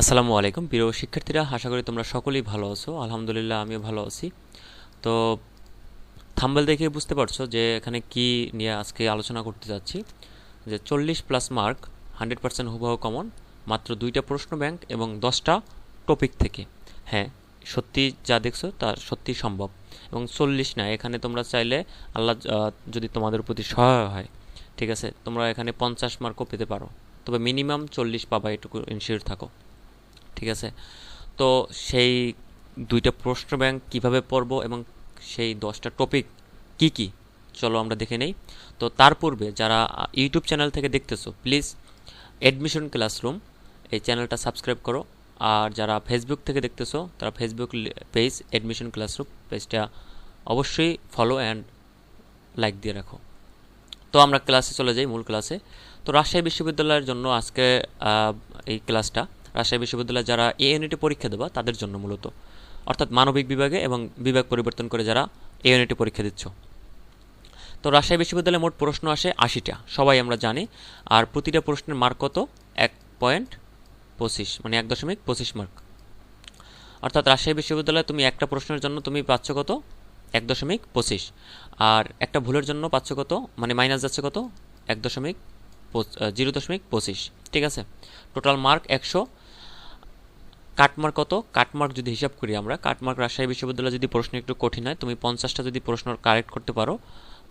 আসসালামু আলাইকুম। প্রিয় শিক্ষার্থীরা, আশা করি তোমরা সকলেই ভালো আছো। আলহামদুলিল্লাহ, আমিও ভালো আছি। তো থাম্বেল দেখে বুঝতে পারছ যে এখানে কি নিয়ে আজকে আলোচনা করতে যাচ্ছি। যে চল্লিশ প্লাস মার্ক, হান্ড্রেড পার্সেন্ট হুবহু কমন, মাত্র দুইটা প্রশ্ন ব্যাংক এবং দশটা টপিক থেকে। হ্যাঁ সত্যি যা দেখছ তা সত্যি সম্ভব। এবং চল্লিশ না, এখানে তোমরা চাইলে আল্লাহ যদি তোমাদের প্রতি সহায় হয়, ঠিক আছে, তোমরা এখানে পঞ্চাশ মার্কও পেতে পারো। তবে মিনিমাম চল্লিশ পাবা, এটুকু ইনশিওর থাকো। ঠিক আছে? তো সেই দুইটা প্রশ্ন ব্যাংক কীভাবে পড়ব এবং সেই দশটা টপিক কি কি? চলো আমরা দেখে নেই। তো তার পূর্বে যারা ইউটিউব চ্যানেল থেকে দেখতেছো প্লিজ অ্যাডমিশন ক্লাসরুম এই চ্যানেলটা সাবস্ক্রাইব করো। আর যারা ফেসবুক থেকে দেখতেছো, তারা ফেসবুক পেজ অ্যাডমিশন ক্লাসরুম পেজটা অবশ্যই ফলো অ্যান্ড লাইক দিয়ে রাখো। তো আমরা ক্লাসে চলে যাই, মূল ক্লাসে তো রাজশাহী বিশ্ববিদ্যালয়ের জন্য আজকে এই ক্লাসটা রাজশাহী বিশ্ববিদ্যালয়ে যারা এ ইউনিটে পরীক্ষা দেবা, তাদের জন্য মূলত। অর্থাৎ মানবিক বিভাগে এবং বিভাগ পরিবর্তন করে যারা এ ইউনিটে পরীক্ষা দিচ্ছ। তো রাজশাহী বিশ্ববিদ্যালয়ে মোট প্রশ্ন আসে আশিটা। সবাই আমরা জানি। আর প্রতিটা প্রশ্নের মার্ক কত? এক পয়েন্ট পঁচিশ মানে এক দশমিক পঁচিশ মার্ক অর্থাৎ রাজশাহী বিশ্ববিদ্যালয়ে তুমি একটা প্রশ্নের জন্য তুমি পাচ্ছ কত? এক দশমিক পঁচিশ। আর একটা ভুলের জন্য পাচ্ছ কত? মানে মাইনাস যাচ্ছে কত? এক দশমিক জিরো দশমিক পঁচিশ। ঠিক আছে? টোটাল মার্ক একশো। কাটমার্ক কত? কাটমার্ক যদি হিসাব করি আমরা, কাটমার্ক রাজশাহী বিশ্ববিদ্যালয় যদি প্রশ্ন একটু কঠিন হয়, তুমি পঞ্চাশটা যদি প্রশ্ন কারেক্ট করতে পারো,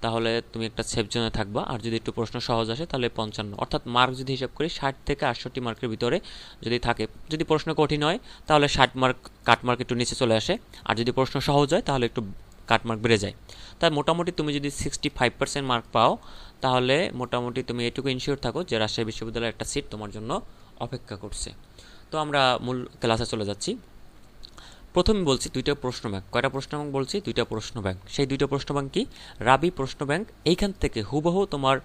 তাহলে তুমি একটা সেফ জোনে থাকবা। আর যদি একটু প্রশ্ন সহজ আসে, তাহলে পঞ্চান্ন। অর্থাৎ মার্ক যদি হিসাব করি, ষাট থেকে আটষট্টি মার্কের ভিতরে যদি থাকে। যদি প্রশ্ন কঠিন হয়, তাহলে ষাট মার্ক কাটমার্ক একটু নিচে চলে আসে। আর যদি প্রশ্ন সহজ হয়, তাহলে একটু কাটমার্ক বেড়ে যায়। তাই মোটামুটি তুমি যদি সিক্সটি ফাইভ পার্সেন্ট মার্ক পাও, তাহলে মোটামুটি তুমি এটুকু ইনশিওর থাকো যে রাজশাহী বিশ্ববিদ্যালয়ের একটা সিট তোমার জন্য অপেক্ষা করছে। তো আমরা মূল ক্লাসে চলে যাচ্ছি। প্রথমে বলছি দুইটা প্রশ্ন ব্যাংক কয়টা প্রশ্ন ব্যাংক বলছি? দুইটা প্রশ্ন ব্যাংক সেই দুইটা প্রশ্ন ব্যাংক কি? রাবি প্রশ্ন ব্যাংক এইখান থেকে হুবহু তোমার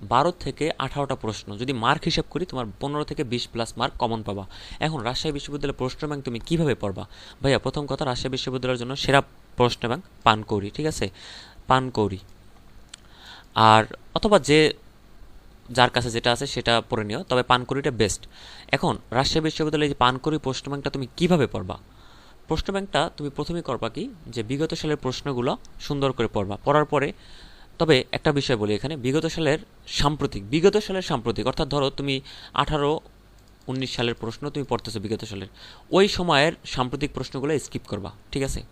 বারো থেকে আঠারোটা প্রশ্ন। যদি মার্ক হিসাব করি, তোমার পনেরো থেকে বিশ প্লাস মার্ক কমন পাবা। এখন রাজশাহী বিশ্ববিদ্যালয়ের প্রশ্ন ব্যাংক তুমি কীভাবে পড়বা? ভাইয়া, প্রথম কথা রাজশাহী বিশ্ববিদ্যালয়ের জন্য সেরা প্রশ্ন ব্যাংক পানকৌড়ি, ঠিক আছে? পানকৌড়ি। আর অথবা যে যার কাছে যেটা আছে সেটা পড়ে নিও, তবে পানকড়িটা বেস্ট এখন, রাজশাহী বিশ্ববিদ্যালয়ে যে পানকড়ি প্রশ্ন ব্যাংকটা তুমি কীভাবে পড়বা? প্রশ্ন ব্যাংকটা তুমি প্রথমেই করবা কি, যে বিগত সালের প্রশ্নগুলো সুন্দর করে পড়বা। পড়ার পরে, তবে একটা বিষয় বলি এখানে, বিগত সালের সাম্প্রতিক, বিগত সালের সাম্প্রতিক, অর্থাৎ ধরো তুমি আঠারো উনিশ সালের প্রশ্ন তুমি পড়তেছো বিগত সালের, ওই সময়ের সাম্প্রতিক প্রশ্নগুলো স্কিপ করবা, ঠিক আছে?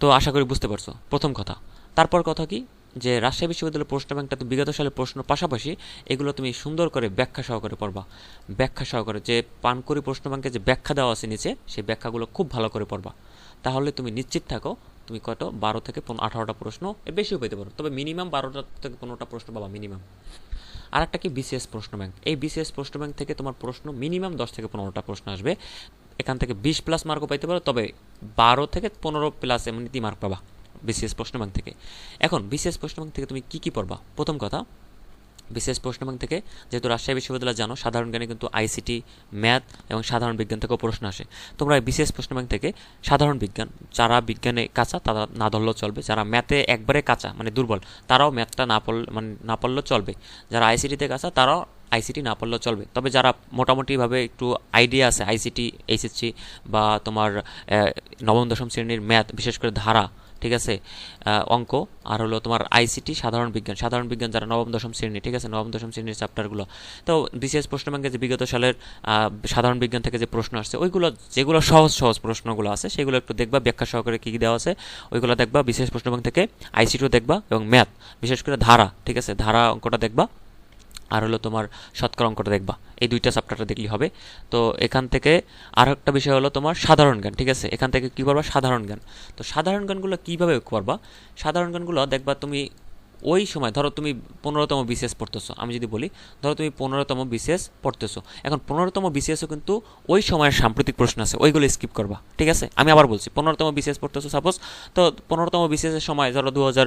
তো আশা করি বুঝতে পারছ। প্রথম কথা। তারপর কথা কি যে রাজশাহী বিশ্ববিদ্যালয়ের প্রশ্ন ব্যাংকটা তুমি বিগত সালের প্রশ্ন পাশাপাশি এগুলো তুমি সুন্দর করে ব্যাখ্যা সহকারে পড়বা। ব্যাখ্যা সহকারে যে পানকরি প্রশ্ন ব্যাংকে যে ব্যাখ্যা দেওয়া আছে নিচে, সেই ব্যাখ্যাগুলো খুব ভালো করে পড়বা। তাহলে তুমি নিশ্চিত থাকো, তুমি কত? বারো থেকে পনেরো আঠারোটা প্রশ্ন বেশিও পেতে পারো। তবে মিনিমাম বারোটা থেকে পনেরোটা প্রশ্ন পাবা মিনিমাম আর একটা কি বিসিএস প্রশ্ন ব্যাংক। এই বিসিএস প্রশ্ন ব্যাংক থেকে তোমার প্রশ্ন মিনিমাম দশ থেকে পনেরোটা প্রশ্ন আসবে। এখান থেকে বিশ প্লাস মার্কও পাইতে পারো, তবে বারো থেকে পনেরো প্লাস এমনিতে মার্ক পাবা। বিসিএস প্রশ্ন থেকে। এখন, বিসিএস প্রশ্ন থেকে তুমি কী কী পড়বা? প্রথম কথা বিশেষ প্রশ্ন ব্যাংক থেকে যেহেতু রাজশাহী বিশ্ববিদ্যালয় জানো, সাধারণ জ্ঞানে কিন্তু আইসিটি, ম্যাথ এবং সাধারণ বিজ্ঞান থেকেও প্রশ্ন আসে। তোমরা বিশেষ প্রশ্ন থেকে সাধারণ বিজ্ঞান, যারা বিজ্ঞানে কাঁচা, তারা না ধরলেও চলবে। যারা ম্যাথে একবারে কাঁচা মানে দুর্বল, তারাও ম্যাথটা না পড়লে মানে না পড়লেও চলবে। যারা আইসিটিতে কাঁচা, তারাও আইসিটি না পড়লেও চলবে। তবে যারা মোটামুটিভাবে একটু আইডিয়া আছে, আইসিটি, এইচএসসি বা তোমার নবম, দশম শ্রেণির ম্যাথ, বিশেষ করে ধারা ঠিক আছে? অঙ্ক, আর হলো তোমার আইসিটি সাধারণ বিজ্ঞান। সাধারণ বিজ্ঞান যারা নবম, দশম শ্রেণি, ঠিক আছে? নবম, দশম শ্রেণির চ্যাপ্টারগুলো তো বিশেষ প্রশ্ন ব্যাংকে যে বিগত সালের সাধারণ বিজ্ঞান থেকে যে প্রশ্ন আসছে, ওইগুলো, যেগুলো সহজ সহজ প্রশ্নগুলো আছে, সেগুলো একটু দেখবা, ব্যাখ্যা সহকারে কী কী দেওয়া আছে, ওইগুলো দেখবা, বিশেষ প্রশ্ন ব্যাংক থেকে আইসিটিও দেখবা এবং ম্যাথ বিশেষ করে ধারা, ঠিক আছে? ধারা অঙ্কটা দেখবা। আর হলো তোমার শতকরা অঙ্কটা দেখবা। এই দুইটা চ্যাপ্টারটা দেখলেই হবে। তো এখান থেকে আর একটা বিষয় হলো তোমার সাধারণ জ্ঞান, ঠিক আছে? এখান থেকে কী করবা সাধারণ জ্ঞান। তো সাধারণ জ্ঞানগুলো কীভাবে করবা সাধারণ জ্ঞানগুলো দেখবা তুমি ওই সময়, ধরো তুমি পনেরোতম বিসিএস পড়তেছো, আমি যদি বলি, ধরো তুমি পনেরোতম বিসিএস পড়তেছো। এখন পনেরোতম বিসিএসও কিন্তু ওই সময়ের সাম্প্রতিক প্রশ্ন আছে, ওইগুলো স্কিপ করবা, ঠিক আছে? আমি আবার বলছি, পনেরোতম বিসিএস পড়তেছো সাপোজ তো পনেরোতম বিসিএসের সময়, ধরো দু হাজার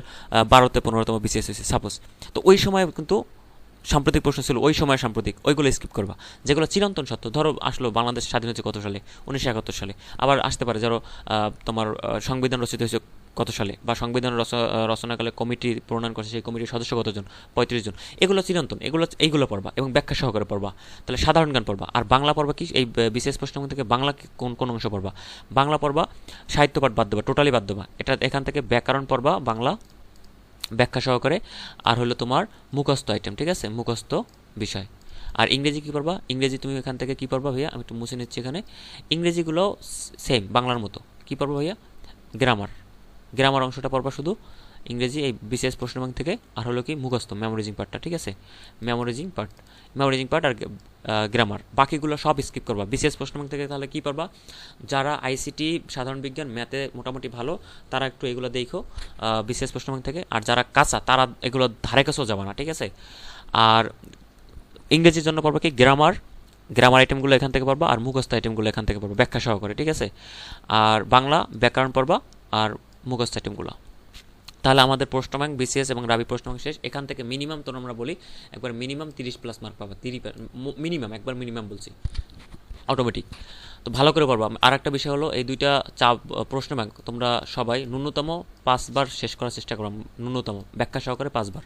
বারোতে পনেরোতম বিসিএস হয়েছে সাপোজ তো ওই সময় কিন্তু সাম্প্রতিক প্রশ্ন ছিল, ওই সময় সাম্প্রতিক, ওইগুলো স্কিপ করবা। যেগুলো চিরন্তন সত্য, ধরো আসলো বাংলাদেশ স্বাধীন হয়েছে কত সালে? উনিশশো একাত্তর সালে। আবার আসতে পারে, ধরো তোমার সংবিধান রচিত হয়েছে কত সালে? বা সংবিধান রচ- রচনাকালে কমিটি প্রণয়ন করছে সেই কমিটির সদস্য কতজন? পঁয়ত্রিশ জন। এগুলো চিরন্তন, এগুলো, এইগুলো পড়বা এবং ব্যাখ্যা সহকারে পড়বা। তাহলে সাধারণ জ্ঞান পড়বা। আর বাংলা পড়বা কি? এই বিশেষ প্রশ্ন থেকে বাংলা কোন কোন অংশ পড়বা? বাংলা পড়বা সাহিত্য পাঠ বাদ দেবা, টোটালি বাদ দেবা। এটা এখান থেকে ব্যাকরণ পড়বা, বাংলা ব্যাখ্যা সহকারে, আর হলো তোমার মুখস্থ আইটেম ঠিক আছে? মুখস্থ বিষয়। আর ইংরেজি কী পড়বা? ইংরেজি তুমি এখান থেকে কী পড়বা ভাইয়া? আমি একটু মুছে নিচ্ছি এখানে। ইংরেজিগুলো সেম বাংলার মতো। কী পড়বা ভাইয়া? গ্রামার গ্রামার অংশটা পড়বা শুধু। ইংরেজি এই বিশেষ প্রশ্ন ব্যাংক থেকে আর হলো কি মুখস্থ মেমোরাইজিং পার্টটা ঠিক আছে? মেমোরাইজিং পার্ট মেমোরাইজিং পার্ট আর গ্রামার বাকিগুলো সব স্কিপ করবা। বিশেষ প্রশ্ন ব্যাংক থেকে তাহলে কী পারবা? যারা আইসিটি সাধারণ বিজ্ঞান, ম্যাথে মোটামুটি ভালো, তারা একটু এগুলো দেখো বিশেষ প্রশ্ন ব্যাংক থেকে। আর যারা কাঁচা, তারা এগুলো ধারে কাছেও যাবে না, ঠিক আছে? আর ইংরেজির জন্য পড়বা কি গ্রামার গ্রামার আইটেমগুলো এখান থেকে পড়বা আর মুখস্থ আইটেমগুলো এখান থেকে পড়বা ব্যাখ্যা সহকারে, ঠিক আছে? আর বাংলা ব্যাকরণ পড়বা আর মুখস্থ আইটেমগুলো তাহলে আমাদের প্রশ্ন ব্যাংক বিসিএস এবং রাবি প্রশ্ন ব্যাংক শেষ। এখান থেকে মিনিমাম তো আমরা বলি, একবার মিনিমাম তিরিশ প্লাস মার্ক পাবা, তিরিশ মিনিমাম একবার মিনিমাম বলছি। অটোমেটিক তো ভালো করে পড়বা আর একটা বিষয় হলো, এই দুইটা চাপ প্রশ্ন ব্যাংক তোমরা সবাই ন্যূনতম পাঁচবার শেষ করার চেষ্টা করো, ন্যূনতম। ব্যাখ্যা সহকারে পাঁচবার।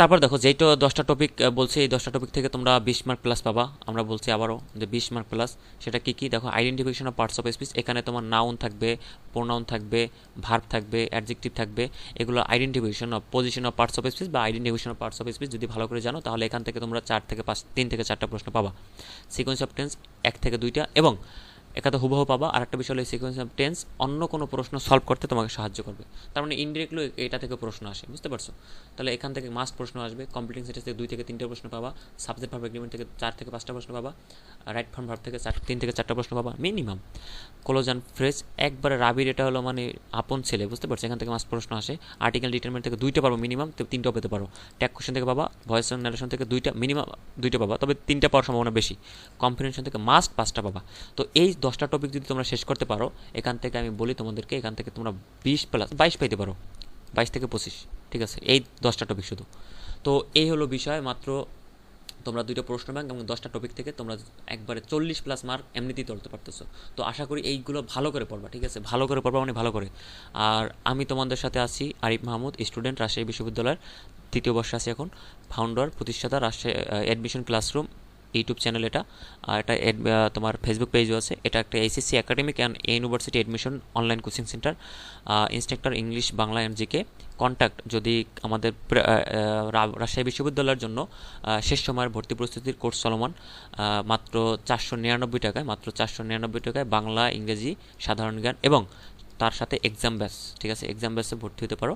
তারপর দেখো যেইটা দশটা টপিক বলছি, এই দশটা টপিক থেকে তোমরা বিশ মার্ক প্লাস পাবা। আমরা বলছি আবারও যে বিশ মার্ক প্লাস সেটা কি কি? দেখো identification of parts of speech এখানে তোমার নাউন থাকবে প্রোনাউন থাকবে ভার্ব থাকবে অ্যাডজেক্টিভ থাকবে। এগুলো identification of position of parts of speech বা identification of parts of speech যদি ভালো করে জানো, তাহলে এখান থেকে তোমরা চার থেকে পাঁচ, তিন থেকে চারটা প্রশ্ন পাবা। সিকোয়েন্স অফ টেন্স এক থেকে দুইটা এবং একাতে হুবহু পাবা। আর একটা বিষয় হলো সিকোয়েন্স অফ টেন্স অন্য কোনো প্রশ্ন সলভ করতে তোমাকে সাহায্য করবে। তার মানে ইনডিরেক্টলি এটা থেকে প্রশ্ন আসে, বুঝতে পারছ? তাহলে এখান থেকে মাস্ট প্রশ্ন আসবে কমপ্লিটিং সেন্টেন্স থেকে দুই থেকে তিনটে প্রশ্ন পাবা সাবজেক্ট ভার্ব এগ্রিমেন্ট থেকে চার থেকে পাঁচটা প্রশ্ন পাবা রাইট ফর্ম ভার্ব থেকে চার, তিন থেকে চারটা প্রশ্ন পাবা মিনিমাম ক্লোজান ফ্রেজ একবারে রাবির এটা হলো মানে আপন ছেলে, বুঝতে পারছ? এখান থেকে মাস্ট প্রশ্ন আসে আর্টিকেল ডিটারমেন্ট থেকে দুইটা পারো মিনিমাম তিনটাও পেতে পারো। ট্যাগ কোশ্চেন থেকে পাবা ভয়েস ন্যারেশন থেকে দুইটা মিনিমাম দুইটা পাবা, তবে তিনটা পাওয়ার সম্ভাবনা বেশি। কম্পিটিশন থেকে মাস্ট পাঁচটা পাবা। তো এই দশটা টপিক যদি তোমরা শেষ করতে পারো, এখান থেকে আমি বলি তোমাদেরকে, এখান থেকে তোমরা বিশ প্লাস বাইশ পাইতে পারো। বাইশ থেকে পঁচিশ, ঠিক আছে? এই দশটা টপিক শুধু। তো এই হলো বিষয়, মাত্র তোমরা দুইটা প্রশ্ন ব্যাংক এবং দশটা টপিক থেকে তোমরা একবারে চল্লিশ প্লাস মার্ক এমনিতেই তুলতে পারতেছো। তো আশা করি এইগুলো ভালো করে পড়বা, ঠিক আছে? ভালো করে পড়বা মানে ভালো করে। আর আমি তোমাদের সাথে আছি আরিফ মাহমুদ স্টুডেন্ট রাজশাহী বিশ্ববিদ্যালয়ের তৃতীয় বর্ষে আছি এখন ফাউন্ডার প্রতিষ্ঠাতা, Rajshahi admission classroom YouTube channel এটা, আর এটা তোমার ফেসবুক পেজও আছে। এটা একটা SSC academic and university admission online coaching centre instructor English Bangla and GK contact যদি আমাদের রাজশাহী বিশ্ববিদ্যালয়ের জন্য শেষ সময়ের ভর্তি প্রস্তুতির কোর্স চলমান মাত্র চারশো নিরানব্বই টাকায়, মাত্র চারশো নিরানব্বই টাকায় বাংলা, ইংরেজি, সাধারণ জ্ঞান এবং তার সাথে এক্সাম ব্যাস ঠিক আছে? এক্সাম ব্যাসে ভর্তি হতে পারো।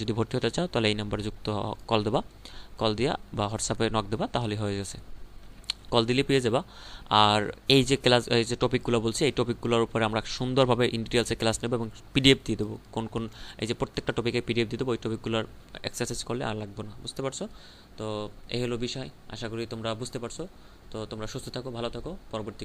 যদি ভর্তি হতে চাও, তাহলে এই নাম্বারে যুক্ত কল দেবা। কল দিয়া বা হোয়াটসঅ্যাপে নক দেবা, তাহলেই হয়ে গেছে। কল দিলে পেয়ে যাবা। আর এই যে ক্লাস এই যে টপিকগুলো বলছি, এই টপিকগুলোর উপরে আমরা সুন্দরভাবে ইন ডিটেলসে ক্লাস নেব এবং পিডিএফ দিয়ে দেবো। কোন কোন, এই যে প্রত্যেকটা টপিকে পিডিএফ দিয়ে দেবো, ওই টপিকগুলোর এক্সারসাইজ করলে আর লাগবে না। বুঝতে পারছ? তো এই হলো বিষয়। আশা করি তোমরা বুঝতে পারছ। তো তোমরা সুস্থ থাকো, ভালো থাকো। পরবর্তী